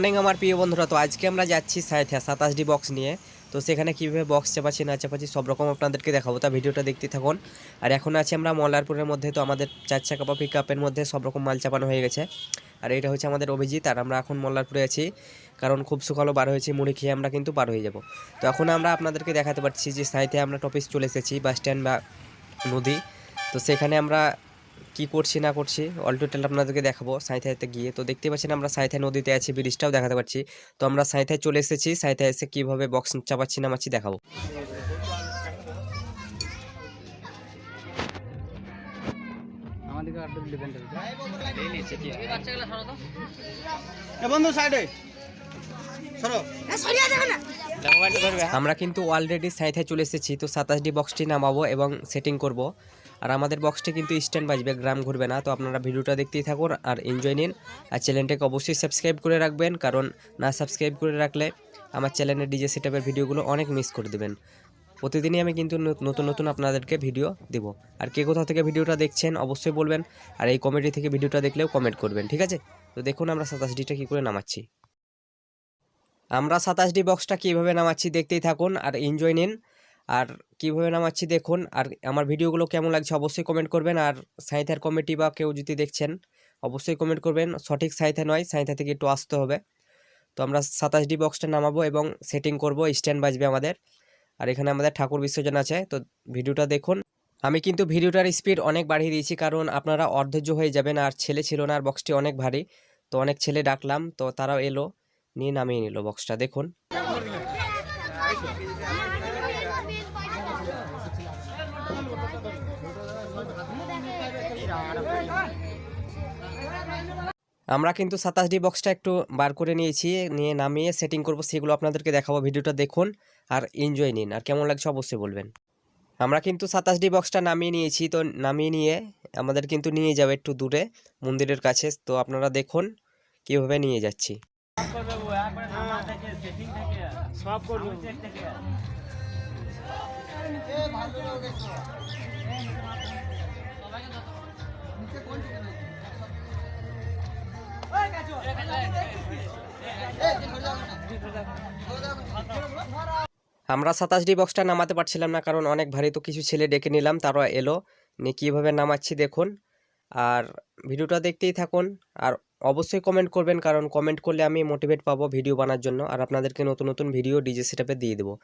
Morning আমার প্রিয় বন্ধুরা। তো আজকে আমরা যাচ্ছি সাইথে সাতাশ ডি বক্স নিয়ে। তো সেখানে কীভাবে বক্স চাপাচ্ছি, না চাপাচ্ছি, সব রকম আপনাদেরকে দেখাবো। তা ভিডিওটা দেখতে থাকুন। আর এখন আছি আমরা মল্লারপুরের মধ্যে। তো আমাদের চার চাকা বা পিক আপের মধ্যে সব রকম মাল চাপানো হয়ে গেছে। আর এটা হচ্ছে আমাদের অভিজিৎ। আর আমরা এখন মল্লারপুরে আছি। কারণ খুব সকালও বার হয়েছি, মুড়ি খেয়ে আমরা কিন্তু পার হয়ে যাব। তো এখন আমরা আপনাদেরকে দেখাতে পারছি যে সাইথে আমরা টপিস চলে এসেছি বাস স্ট্যান্ড বা নদী। তো সেখানে আমরা কি করছি না করছি অল টোটাল আপনাদেরকে দেখাবো সাঁইথাইতে গিয়ে। তো দেখতে পাচ্ছেন আমরা সাঁইথাই নদীতে আছি ব্রিজটাও দেখাতে পারছি। তো আমরা সাঁইথায় চলে এসেছি সাঁইথায় এসে কীভাবে বক্স চাপাচ্ছি নামাচ্ছি দেখাবো। বন্ধু সাইডে। আমরা কিন্তু অলরেডি সাঁইথায় চলে এসেছি তো সাতাশ ডি বক্সটি নামাবো এবং সেটিং করব। আর আমাদের বক্সটি কিন্তু স্ট্যান্ড বাজবে, গ্রাম ঘুরবে না। তো আপনারা ভিডিওটা দেখতেই থাকুন আর এনজয় নিন। আর চ্যানেলটাকে অবশ্যই সাবস্ক্রাইব করে রাখবেন, কারণ না সাবস্ক্রাইব করে রাখলে আমার চ্যানেলের ডিজে সেটআপের ভিডিওগুলো অনেক মিস করে দেবেন। প্রতিদিনই আমি কিন্তু নতুন নতুন আপনাদেরকে ভিডিও দেব। আর কে কোথা থেকে ভিডিওটা দেখছেন অবশ্যই বলবেন, আর এই কমেডি থেকে ভিডিওটা দেখলেও কমেন্ট করবেন, ঠিক আছে? তো দেখুন আমরা সাতাশ ডিটা কী করে নামাচ্ছি। আমরা সাতাশ ডি বক্সটা কীভাবে নামাচ্ছি দেখতেই থাকুন, আর এনজয় নিন। আর কীভাবে নামাচ্ছি দেখুন। আর আমার ভিডিওগুলো কেমন লাগছে অবশ্যই কমেন্ট করবেন। আর সাঁইথার কমিটি বা কেউ যদি দেখছেন, অবশ্যই কমেন্ট করবেন। সঠিক সাঁইথা নয়, সাঁইথা থেকে একটু আসতে হবে। তো আমরা সাতাশ ডি বক্সটা নামাবো এবং সেটিং করব স্ট্যান্ড বাজবে আমাদের। আর এখানে আমাদের ঠাকুর বিসর্জন আছে। তো ভিডিওটা দেখুন। আমি কিন্তু ভিডিওটার স্পিড অনেক বাড়িয়ে দিয়েছি, কারণ আপনারা অর্ধৈর্য হয়ে যাবেন আর ছেলে ছিল না, আর বক্সটি অনেক ভারী। তো অনেক ছেলে ডাকলাম, তো তারাও এলো, নিয়ে নামিয়ে নিল বক্সটা দেখুন। আমরা কিন্তু সাতাশ ডি বক্সটা একটু বার করে নিয়েছি নিয়ে নামিয়ে সেটিং করব সেগুলো আপনাদেরকে দেখাবো ভিডিওটা দেখুন আর এনজয় নিন। আর কেমন লাগছে অবশ্যই বলবেন। আমরা কিন্তু সাতাশ ডি বক্সটা নামিয়ে নিয়েছি তো নামিয়ে নিয়ে আমাদের কিন্তু নিয়ে যাবে একটু দূরে মন্দিরের কাছে। তো আপনারা দেখুন কীভাবে নিয়ে যাচ্ছি। সব করব। আমরা সাতাশ ডি বক্সটা নামাতে পারছিলাম না, কারণ অনেক ভারী তো কিছু ছেলে ডেকে নিলাম, তারা এলো। নিয়ে কীভাবে নামাচ্ছি দেখুন। আর ভিডিওটা দেখতেই থাকুন, আর অবশ্যই কমেন্ট করবেন, কারণ কমেন্ট করলে আমি মোটিভেট পাবো ভিডিও বানার জন্য, আর আপনাদেরকে নতুন নতুন ভিডিও ডিজে সেটাপে দিয়ে দেবো।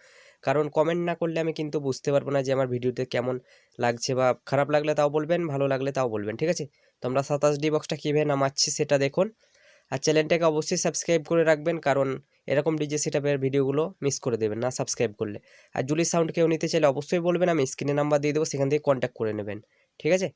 কারণ কমেন্ট না করলে আমি কিন্তু বুঝতে পারব না যে আমার ভিডিওতে কেমন লাগছে বা খারাপ লাগলে তাও বলবেন, ভালো লাগলে তাও বলবেন, ঠিক আছে? তো আমরা সাতাশ ডি বক্সটা কীভাবে নামাচ্ছি সেটা দেখুন। আর চ্যানেলটাকে অবশ্যই সাবস্ক্রাইব করে রাখবেন, কারণ এরকম ডিজে সেটআপের ভিডিওগুলো মিস করে দেবেন না সাবস্ক্রাইব করলে। আর জুলি সাউন্ড কেউ নিতে চাইলে অবশ্যই বলবেন আমি স্ক্রিনে নাম্বার দিয়ে দেবো, সেখান থেকে কন্ট্যাক্ট করে নেবেন। ঠিক আছে?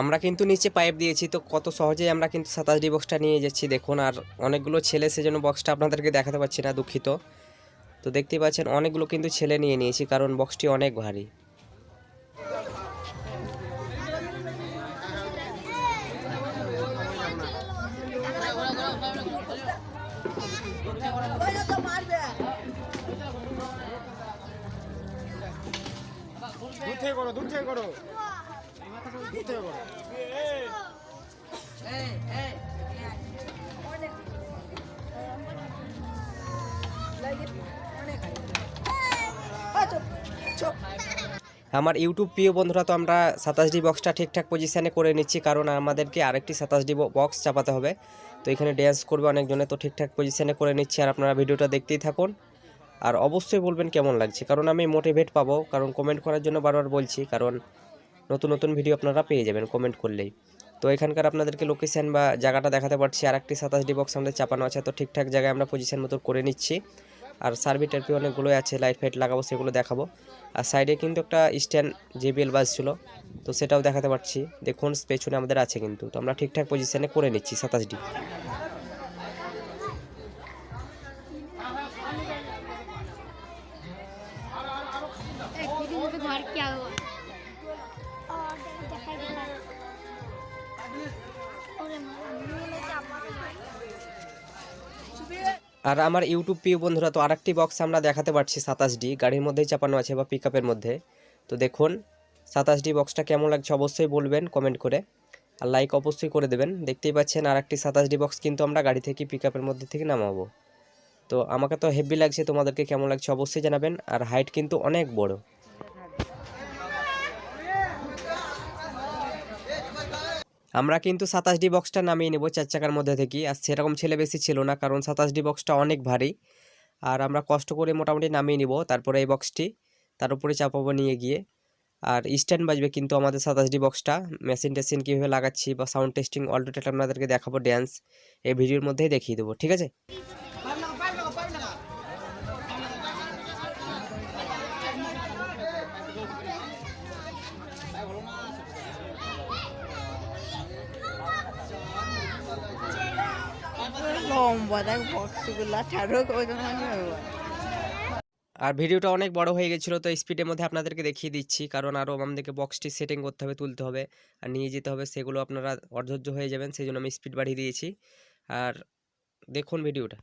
আমরা কিন্তু নিচে পাইপ দিয়েছি, তো কত সহজেই আমরা কিন্তু সাতাশ ডি বক্সটা নিয়ে যাচ্ছি। দেখুন, আর অনেকগুলো ছেলে সেজন্য বক্সটা আপনাদেরকে দেখাতে পারছি না, দুঃখিত। তো দেখতেই পাচ্ছেন অনেকগুলো কিন্তু ছেলে নিয়ে নিয়েছি কারণ বক্সটি অনেক ভারী। দূর থেকে করো দূর থেকে করো। দূর থেকে করো। আমার ইউটিউব প্রিয় বন্ধুরা, তো আমরা সাতাশ ডি বক্সটা ঠিকঠাক পজিশানে করে নিচ্ছি, কারণ আমাদেরকে আরেকটি সাতাশ ডি বক্স চাপাতে হবে। তো এখানে ড্যান্স করবে অনেকজনে, তো ঠিকঠাক পজিশানে করে নিচ্ছি, আর আপনারা ভিডিওটা দেখতেই থাকুন। আর অবশ্যই বলবেন কেমন লাগছে, কারণ আমি মোটিভেট পাবো, কারণ কমেন্ট করার জন্য বারবার বলছি, কারণ নতুন নতুন ভিডিও আপনারা পেয়ে যাবেন কমেন্ট করলেই। তো এখানকার আপনাদেরকে লোকেশান বা জায়গাটা দেখাতে পারছি আর একটি সাতাশ ডি বক্স আমাদের চাপানো আছে, তো ঠিকঠাক জায়গায় আমরা পজিশান মতো করে নিচ্ছি। আর সার্ভি টার্ভি অনেকগুলো আছে লাইট ফাইট লাগাবো, সেগুলো দেখাবো। আর সাইডে কিন্তু একটা স্ট্যান্ড জেবিএল বাজছিল তো সেটাও দেখাতে পারছি। দেখুন, পেছনে আমাদের আছে কিন্তু। তো আমরা ঠিকঠাক পজিশানে করে নিচ্ছি সাতাশ ডি আর আমার ইউটিউব প্রিয় বন্ধুরা, তো আরেকটি বক্স আমরা দেখাতে পারছি সাতাশ ডি গাড়ির মধ্যেই চাপানো আছে বা পিক মধ্যে। তো দেখুন সাতাশ ডি বক্সটা কেমন লাগছে অবশ্যই বলবেন কমেন্ট করে। আর লাইক অবশ্যই করে দেবেন। দেখতেই পাচ্ছেন আর একটি সাতাশ ডি বক্স কিন্তু আমরা গাড়ি থেকে পিক মধ্যে থেকে নামাবো। তো আমাকে তো হেভি লাগছে, তোমাদেরকে কেমন লাগছে অবশ্যই জানাবেন। আর হাইট কিন্তু অনেক বড়। আমরা কিন্তু সাতাশ ডি বক্সটা নামিয়ে নেব চার চাকার মধ্যে থেকে। আর সেরকম ছেলে বেশি ছিল না, কারণ সাতাশ ডি বক্সটা অনেক ভারী। আর আমরা কষ্ট করে মোটামুটি নামিয়ে নিব তারপরে এই বক্সটি তার উপরে চাপাবো নিয়ে গিয়ে। আর স্ট্যান্ড বাজবে কিন্তু আমাদের সাতাশ ডি বক্সটা মেশিন টেশিন কীভাবে লাগাচ্ছি বা সাউন্ড টেস্টিং অল আপনাদেরকে দেখাবো ড্যান্স এই ভিডিওর মধ্যেই দেখিয়ে দেবো, ঠিক আছে? আর ভিডিওটা অনেক বড় হয়ে গেছিল, তো স্পিডের মধ্যে আপনাদেরকে দেখিয়ে দিচ্ছি, কারণ আরও আমাদেরকে বক্সটি সেটিং করতে হবে, তুলতে হবে, আর নিয়ে যেতে হবে, সেগুলো আপনারা অধৈর্য হয়ে যাবেন, সেই জন্য আমি স্পিড বাড়িয়ে দিয়েছি। আর দেখুন ভিডিওটা।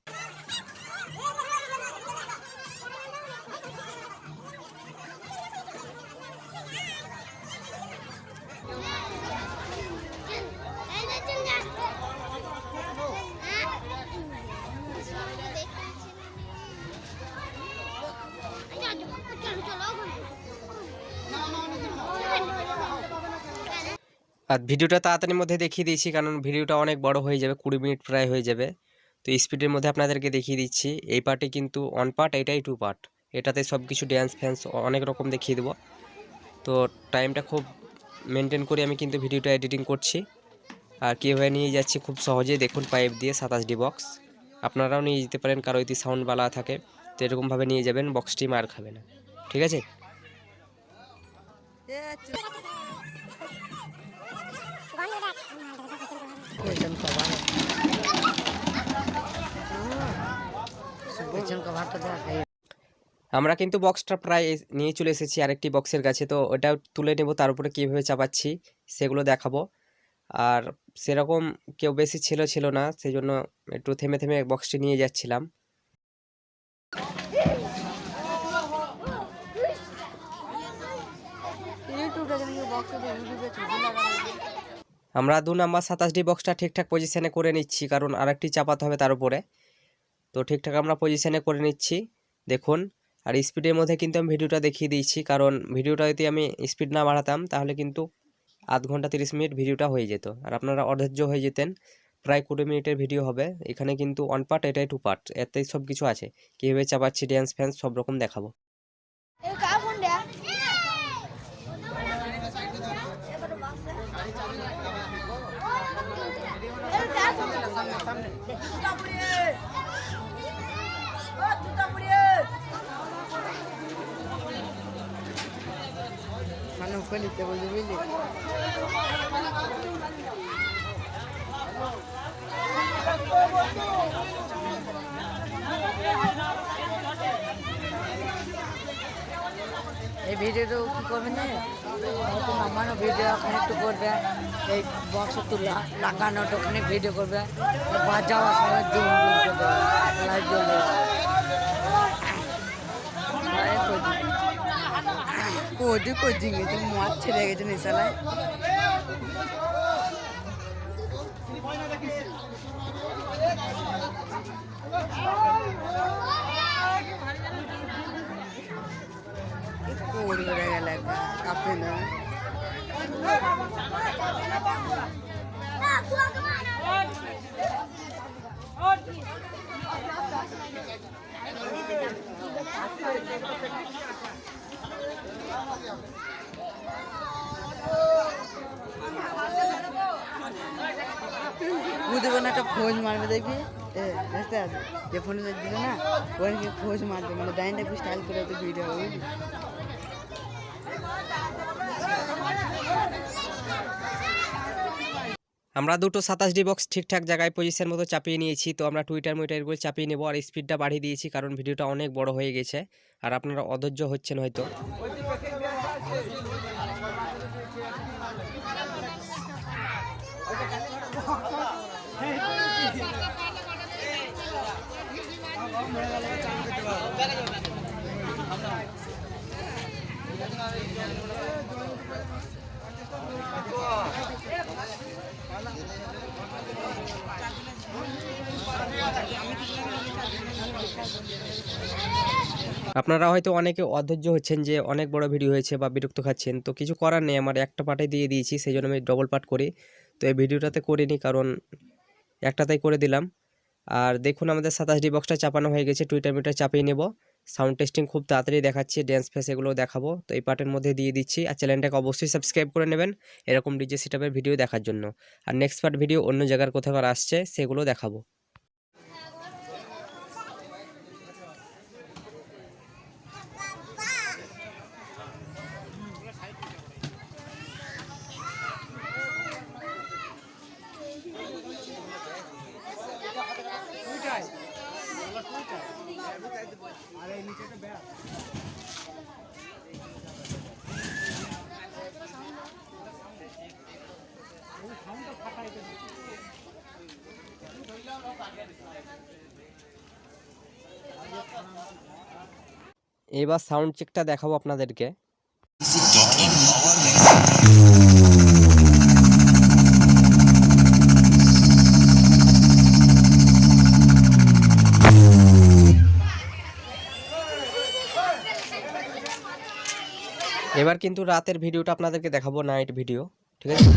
আর ভিডিওটা তাড়াতাড়ির মধ্যে দেখিয়ে দিয়েছি, কারণ ভিডিওটা অনেক বড় হয়ে যাবে, কুড়ি মিনিট প্রায় হয়ে যাবে। তো স্পিডের মধ্যে আপনাদেরকে দেখিয়ে দিচ্ছি। এই পার্টে কিন্তু ওয়ান পার্ট এটাই টু পার্ট এটাতে সব কিছু ড্যান্স ফ্যান্স অনেক রকম দেখিয়ে দেবো। তো টাইমটা খুব মেনটেন করে আমি কিন্তু ভিডিওটা এডিটিং করছি। আর কীভাবে নিয়ে যাচ্ছি খুব সহজেই দেখুন পাইপ দিয়ে সাতাশ ডি বক্স আপনারাও নিয়ে যেতে পারেন, কারও যদি সাউন্ড বালা থাকে, তো এরকমভাবে নিয়ে যাবেন বক্সটি মার খাবে না। ঠিক আছে পেছন কভারটা দেখ এই আমরা কিন্তু বক্সটা প্রায় নিয়ে চলে এসেছি আরেকটি বক্সের কাছে, তো ওটাও তুলে নেব, তার উপরে কীভাবে চাপাচ্ছি সেগুলো দেখাবো। আর সেরকম কেউ বেশি ছিল ছিল না সেই জন্য একটু থেমে থেমে বক্সটি নিয়ে যাচ্ছিলাম ইউটিউবে কিন্তু বক্স দিয়ে ইউটিউবে ছবি লাগানো আমরা দু নাম্বার সাতাশ ডি বক্সটা ঠিকঠাক পজিশানে করে নিচ্ছি, কারণ আরেকটি চাপাতে হবে তার উপরে। তো ঠিকঠাক আমরা পজিশানে করে নিচ্ছি, দেখুন। আর স্পিডের মধ্যে কিন্তু আমি ভিডিওটা দেখিয়ে দিয়েছি, কারণ ভিডিওটা যদি আমি স্পিড না বাড়াতাম, তাহলে কিন্তু আধ ঘণ্টা তিরিশ মিনিট ভিডিওটা হয়ে যেত। আর আপনারা অধৈর্য হয়ে যেতেন, প্রায় কুড়ি মিনিটের ভিডিও হবে। এখানে কিন্তু ওয়ান পার্ট এটাই টু পার্ট এতেই সব কিছু আছে। কীভাবে চাপাচ্ছি ড্যান্স ফ্যান্স সব রকম দেখাবো এই কা ফোন দে এই কা ফোন মানে উপরে নিতে বলছি বুঝলি এই ভিডিওটা কি করবে না? হয়তো ভিডিও ওখানে একটু করবে। এই বক্স একটু লাগানোটা ওখানে ভিডিও করবে। বাজাওয়ার সময় দুম দুম করবে। লাইভ মাছ ছেড়ে গেছে নিশালায় কোড করে গেল কাপড় না বুঝতে পারে একটা ফৌজ মারবে দেখবি এ দেখতে আছে যে ফোনে দিল না ওখানে কি ফৌজ মারবে মানে ডাইন একটু স্টাইল করে তো ভিডিও আমরা দুটো সাতাশ ডি বক্স ঠিকঠাক জায়গায় পজিশন মতো চাপিয়ে নিয়েছি, তো আমরা টুইটার মুইটারগুলো চাপিয়ে নেব আর স্পিডটা বাড়িয়ে দিয়েছি কারণ ভিডিওটা অনেক বড় হয়ে গেছে আর আপনারা অধৈর্য হচ্ছেন হয়তো। আপনারা হয়তো অনেকে অধৈর্য হচ্ছেন যে অনেক বড় ভিডিও হয়েছে বা বিরক্ত খাচ্ছেন, তো কিছু করার নেই। আমার একটা পার্টে দিয়ে দিয়েছি, সেই জন্য আমি ডবল পার্ট করি। তো এই ভিডিওটাতে করিনি, কারণ একটাতেই করে দিলাম। আর দেখুন, আমাদের সাতাশ ডি বক্সটা চাপানো হয়ে গেছে টুইটার মিটার চাপিয়ে নেব। সাউন্ড টেস্টিং খুব তাড়াতাড়ি দেখাচ্ছি ড্যান্স ফেস এগুলো দেখাবো। তো এই পার্টের মধ্যে দিয়ে দিচ্ছি। আর চ্যানেলটাকে অবশ্যই সাবস্ক্রাইব করে নেবেন, এরকম ডিজে সেটআপের ভিডিও দেখার জন্য। আর নেক্সট পার্ট ভিডিও অন্য জায়গার কোথাও আসছে সেগুলো দেখাবো। এবার সাউন্ড চেকটা দেখাবো আপনাদেরকে। এবার কিন্তু রাতের ভিডিওটা আপনাদেরকে দেখাবো নাইট ভিডিও ঠিক আছে?